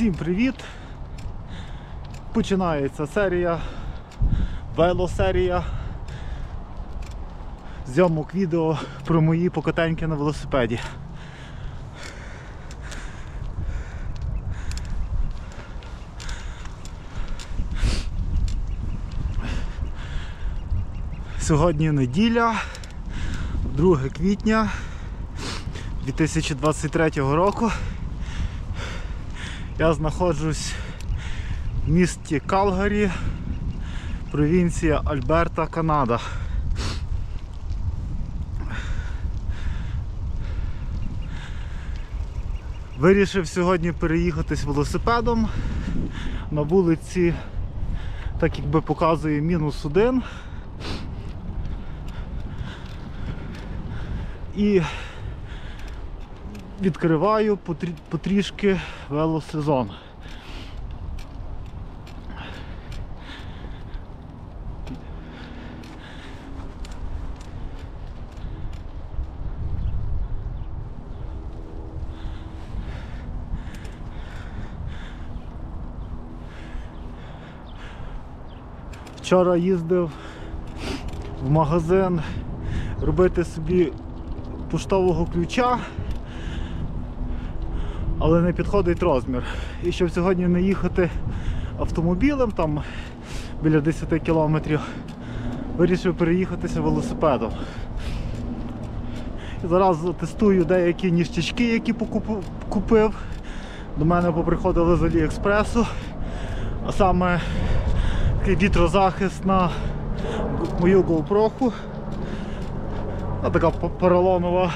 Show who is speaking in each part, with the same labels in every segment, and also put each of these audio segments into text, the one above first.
Speaker 1: Всім привіт! Починається серія, велосерія зйомок відео про мої покатеньки на велосипеді. Сьогодні неділя, 2 квітня 2023 року. Я знаходжусь в місті Калгарі, провінція Альберта, Канада. Вирішив сьогодні переїхатись велосипедом. На вулиці, так якби показує мінус один. І відкриваю потрі- потрішки велосезон. Вчора їздив в магазин робити собі поштового ключа, але не підходить розмір. І щоб сьогодні не їхати автомобілем там біля 10 кілометрів, вирішив переїхатися велосипедом. І зараз тестую деякі ніштячки, які купив. До мене поприходили з Аліекспресу, а саме такий вітрозахист на мою GoPro. А така поролонова.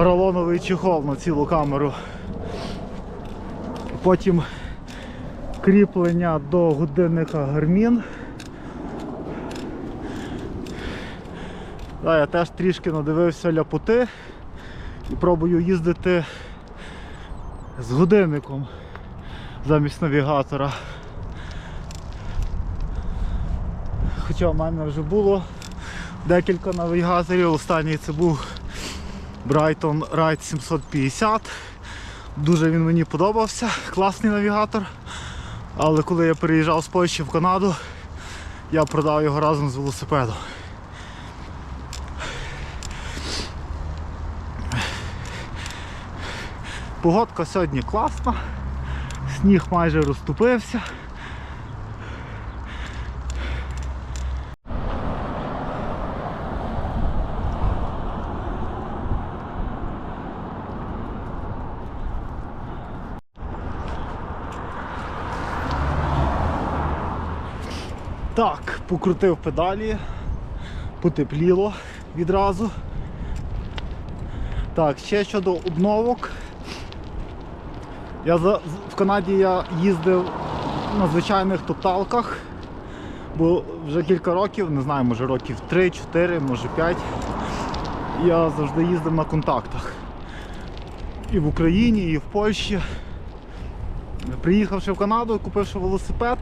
Speaker 1: Поролоновий чехол на цілу камеру. Потім кріплення до годинника Garmin. Да, я теж трішки надивився ляпоти і пробую їздити з годинником замість навігатора. Хоча в мене вже було декілька навігаторів. Останній це був Brighton Ride 750. Дуже він мені подобався, класний навігатор. Але коли я переїжджав з Польщі в Канаду, я продав його разом з велосипедом. Погодка сьогодні класна, сніг майже розступився. Так, покрутив педалі, потепліло відразу. Так, ще щодо обновок. Я за, в Канаді я їздив на звичайних топталках, бо вже кілька років, не знаю, може років 3-4, може 5. Я завжди їздив на контактах. І в Україні, і в Польщі. Приїхавши в Канаду, купивши велосипед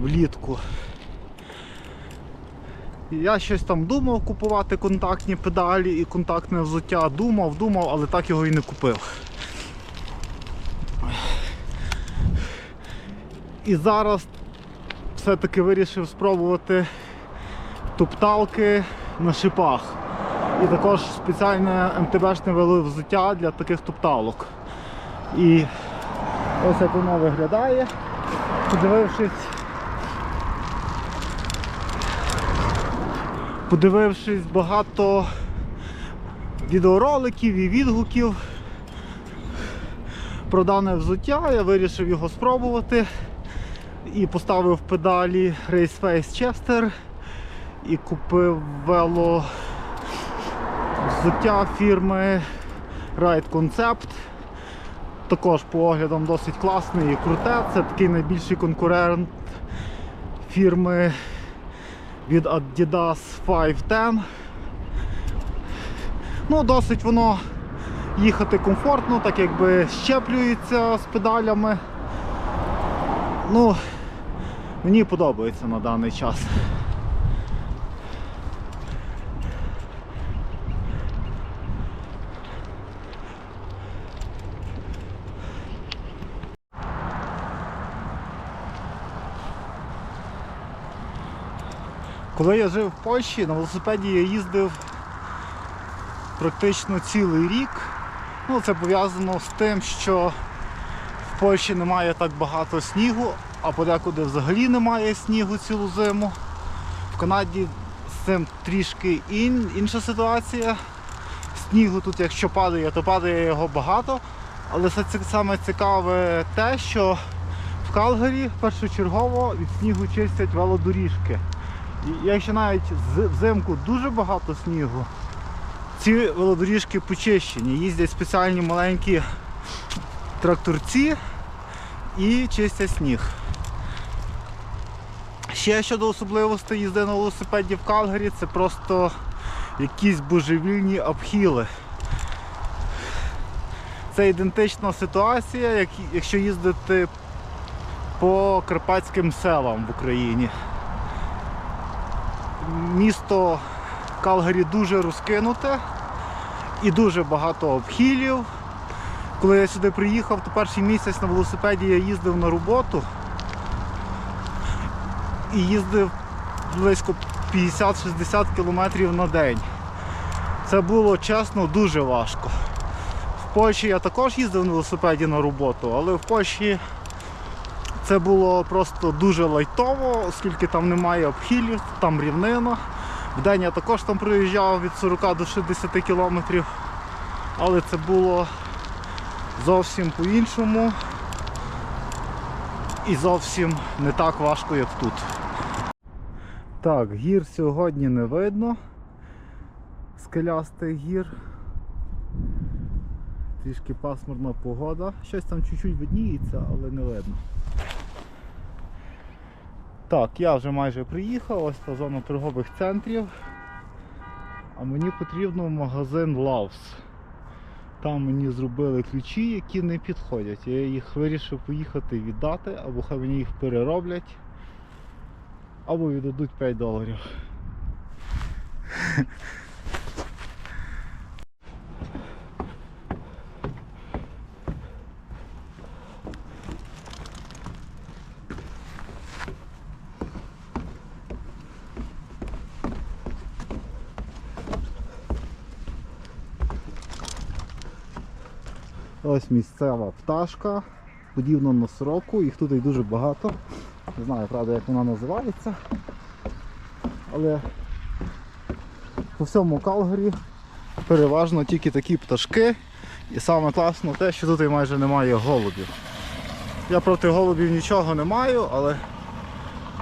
Speaker 1: влітку. Я щось там думав купувати контактні педалі і контактне взуття. Думав, думав, але так його і не купив. І зараз все-таки вирішив спробувати топталки на шипах. І також спеціальне МТБшне веловзуття для таких топталок. І ось як воно виглядає. Подивившись, подивившись багато відеороликів і відгуків про дане взуття, я вирішив його спробувати і поставив педалі Race Face Chester і купив вело взуття фірми Ride Concept. Також по оглядам досить класний і круте. Це такий найбільший конкурент фірми від Adidas 510. Ну, досить воно їхати комфортно, так якби щеплюється з педалями. Ну, мені подобається на даний час. Коли я жив в Польщі, на велосипеді я їздив практично цілий рік. Ну, це пов'язано з тим, що в Польщі немає так багато снігу, а подекуди взагалі немає снігу цілу зиму. В Канаді з цим трішки ін, інша ситуація. Снігу тут, якщо падає, то падає його багато. Але це саме цікаве те, що в Калгарі першочергово від снігу чистять велодоріжки. Якщо навіть взимку дуже багато снігу, ці велодоріжки почищені. Їздять спеціальні маленькі тракторці і чистять сніг. Ще щодо особливостей їзди на велосипеді в Калгарі, це просто якісь божевільні обхіли. Це ідентична ситуація, як, якщо їздити по карпатським селам в Україні. Місто Калгарі дуже розкинуте і дуже багато обхилів. Коли я сюди приїхав, то перший місяць на велосипеді я їздив на роботу і їздив близько 50-60 кілометрів на день. Це було чесно дуже важко. В Польщі я також їздив на велосипеді на роботу, але в Польщі це було просто дуже лайтово, оскільки там немає обхилів, там рівнина. В день я також там проїжджав від 40 до 60 кілометрів, але це було зовсім по-іншому і зовсім не так важко, як тут. Так, гір сьогодні не видно. Скелястих гір. Трішки пасмурна погода. Щось там чуть-чуть видніється, але не видно. Так, я вже майже приїхав, ось та зона торгових центрів. А мені потрібно магазин LoveS. Там мені зробили ключі, які не підходять. Я їх вирішив поїхати віддати, або хай мені їх перероблять, або віддадуть 5 доларів. Ось місцева пташка, подібна на сороку, їх тут і дуже багато. Не знаю, правда, як вона називається. Але по всьому Калгарі переважно тільки такі пташки. І саме класно те, що тут майже немає голубів. Я проти голубів нічого не маю, але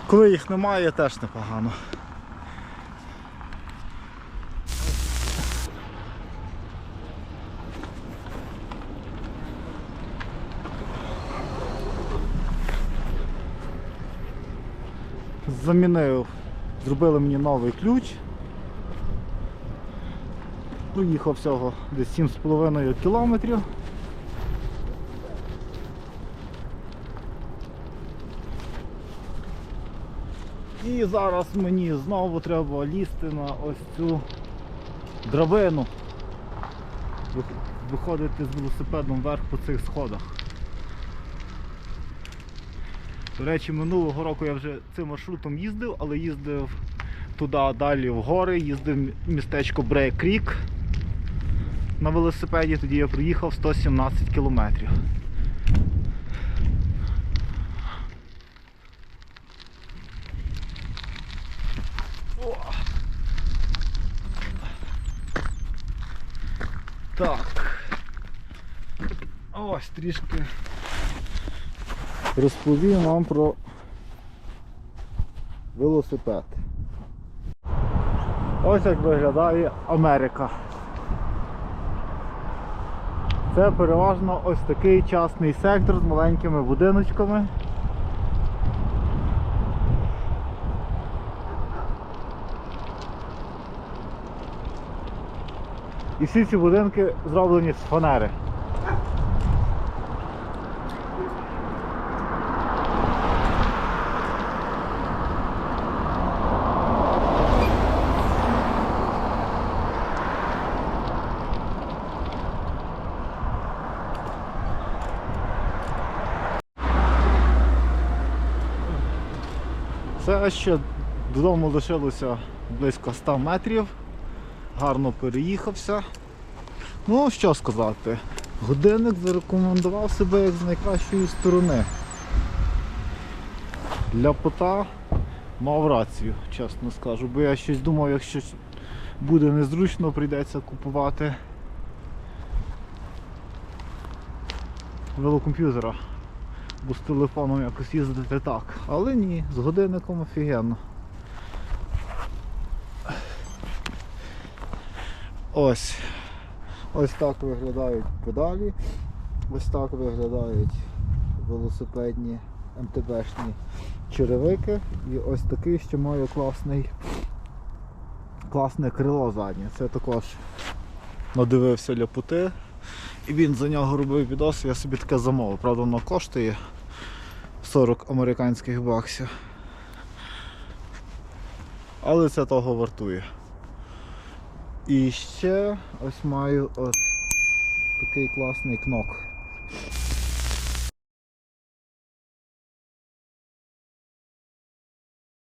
Speaker 1: коли їх немає, теж непогано. Замінив, зробили мені новий ключ. Проїхав всього десь 7,5 кілометрів. І зараз мені знову треба лізти на ось цю драбину. Виходити з велосипедом вверх по цих сходах. До речі, минулого року я вже цим маршрутом їздив, але їздив туди далі в гори, їздив в містечко Брейк Крік на велосипеді, тоді я проїхав 117 кілометрів. Так. Ось трішки розповім вам про велосипед. Ось як виглядає Америка. Це переважно ось такий частний сектор з маленькими будиночками. І всі ці будинки зроблені з фанери. Ще Додому лишилося близько 100 метрів. Гарно переїхався. Ну, що сказати, годинник зарекомендував себе як з найкращої сторони. Для пота мав рацію, чесно скажу, бо я щось думав, якщо буде незручно, прийдеться купувати велокомп'ютера. Бо з телефоном якось їздити так. Але ні, з годинником офігенно. Ось. Ось так виглядають педалі. Ось так виглядають велосипедні МТБшні черевики. І ось такий ще має класний класне крило заднє. Це також надивився ляпути. І він за нього робив відос, я собі таке замовив. Правда, воно коштує 40 американських баксів. Але це того вартує. І ще ось маю ось такий класний кнок.